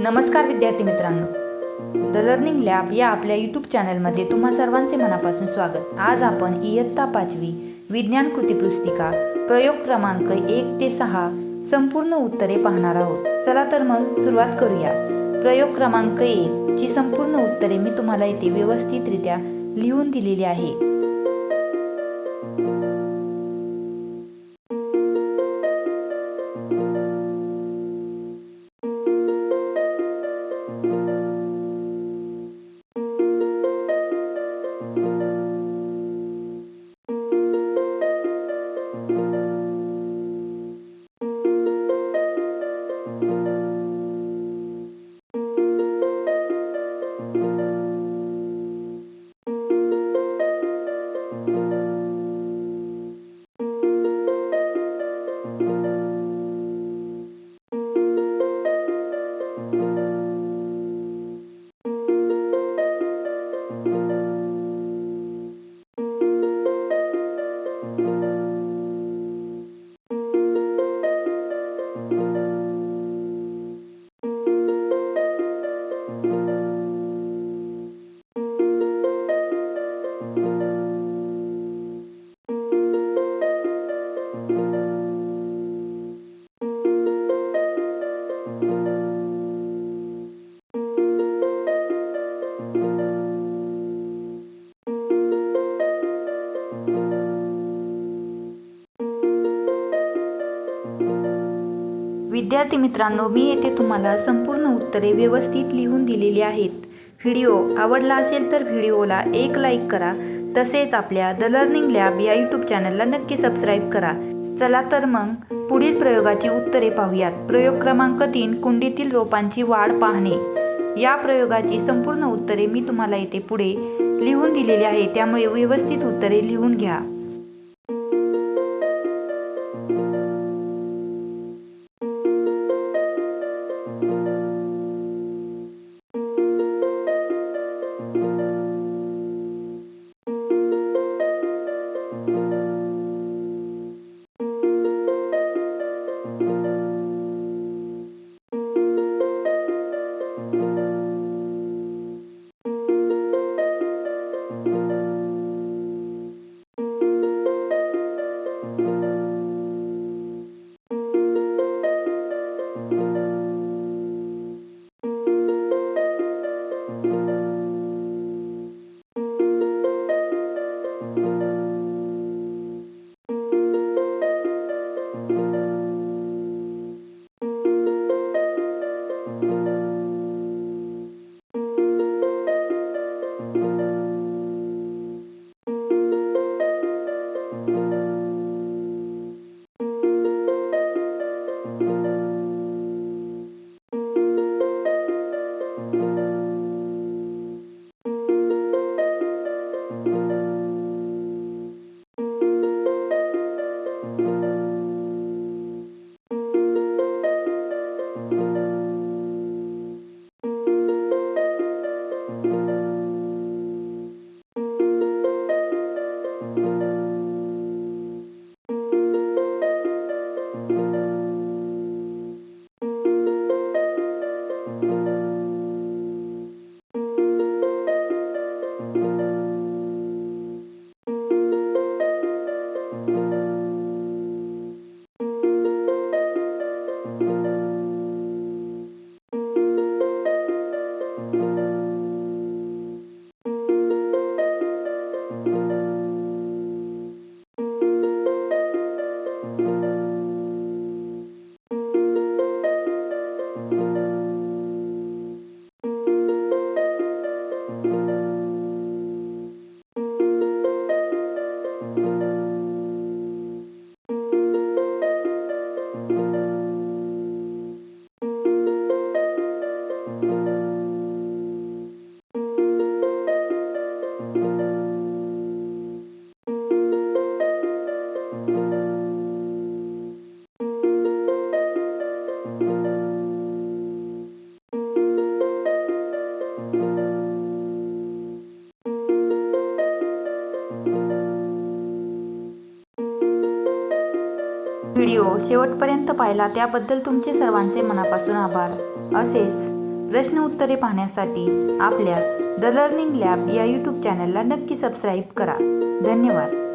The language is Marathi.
नमस्कार विद्यार्थी मित्रांनो. द लर्निंग लॅब या आपल्या यूट्यूब चॅनलमध्ये तुम्हा सर्वांचे मनापासून स्वागत. आज आपण इयत्ता पाचवी विज्ञान कृतीपुस्तिका प्रयोग क्रमांक एक ते सहा संपूर्ण उत्तरे पाहणार आहोत. चला तर मग सुरुवात करूया. प्रयोग क्रमांक एक ची संपूर्ण उत्तरे मी तुम्हाला इथे व्यवस्थितरित्या लिहून दिलेली आहे. विद्यार्थी मित्रांनो मी येथे तुम्हाला संपूर्ण उत्तरे व्यवस्थित लिहून दिलेली आहेत. व्हिडिओ आवडला असेल तर व्हिडिओला एक लाईक करा. तसेच आपल्या द लर्निंग लॅब या यूट्यूब चॅनलला नक्की सबस्क्राईब करा. चला तर मग पुढील प्रयोगाची उत्तरे पाहूयात. प्रयोग क्रमांक तीन कुंडीतील रोपांची वाढ पाहणे. या प्रयोगाची संपूर्ण उत्तरे मी तुम्हाला येथे पुढे लिहून दिलेली आहे. त्यामुळे व्यवस्थित उत्तरे लिहून घ्या. व्हिडिओ शेवटपर्यंत पाहिला त्याबद्दल तुमचे सर्वांचे मनापासून आभार. असेच प्रश्न उत्तरे पाहण्यासाठी आपल्या द लर्निंग लॅब या यूट्यूब चॅनलला नक्की सबस्क्राईब करा. धन्यवाद.